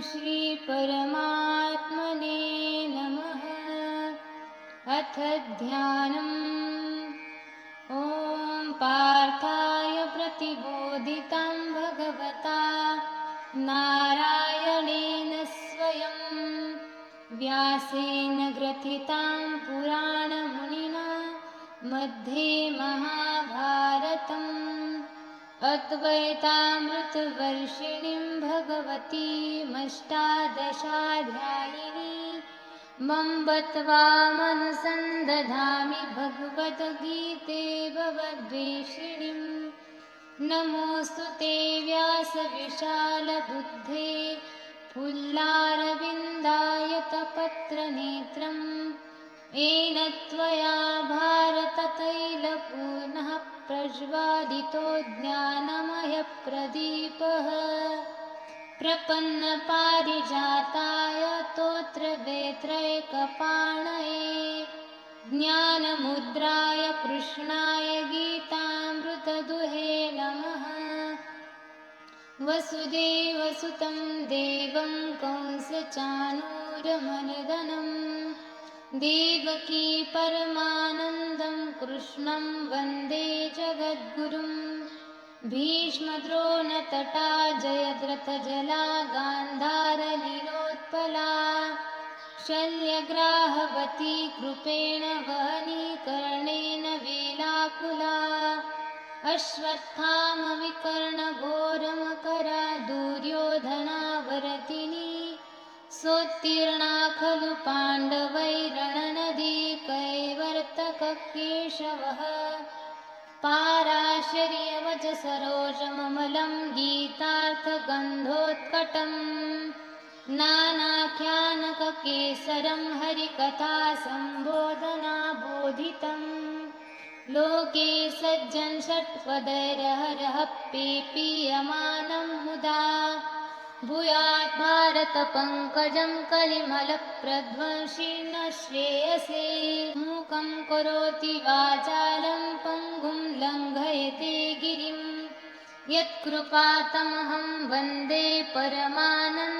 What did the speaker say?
श्रीपरमात्मने नमः। अथ ध्यानम्। ॐ पार्थाय प्रतिबोधितं भगवता। नारायणेन स्वयं। व्यासेन ग्रथितां पुराणमुनिना। मध्ये महाभारतम् अद्वैतामृतवर्षिणीं भगवतीमष्टादशाध्यायिनी मम्बत्वा मनसन्दधामि भगवद्गीते भवद्वेषिणीं नमोऽस्तु ते व्यासविशालबुद्धे फुल्लारविन्दायतपत्रनेत्रम् येन त्वया भारततैलपूर्णः प्रज्वालितो ज्ञानमयप्रदीपः प्रपन्नपारिजाताय तोत्रवेत्रैकपाणये। ज्ञानमुद्राय कृष्णाय गीतामृतदुहे नमः। वसुदेवसुतं देवं कंसचानूरमर्दनम् देवकी परमानन्दं कृष्णं वन्दे जगद्गुरुम् भीष्मद्रोणतटा जयद्रथजला गान्धारलीलोत्पला शल्यग्राहवती कृपेण वहनीकर्णेन वेलाकुला अश्वत्थामविकर्णघोरमकरा दुर्योधनावरतिनी सोत्तीर्णा खलु पाण्डवैरणनदी कैवर्तककेशवः पाराशर्यवच सरोजममलं गीतार्थगन्धोत्कटम् नानाख्यानककेसरं हरिकथा सम्बोधनाबोधितम् लोके सज्जन षट्पदैरहरः पेपीयमानं मुदा भूयात् भारतपङ्कजं कलिमलप्रध्वंसि न श्रेयसे मूकं करोति वाचालं यत्कृपातमहं वन्दे परमानन्दमाधवम्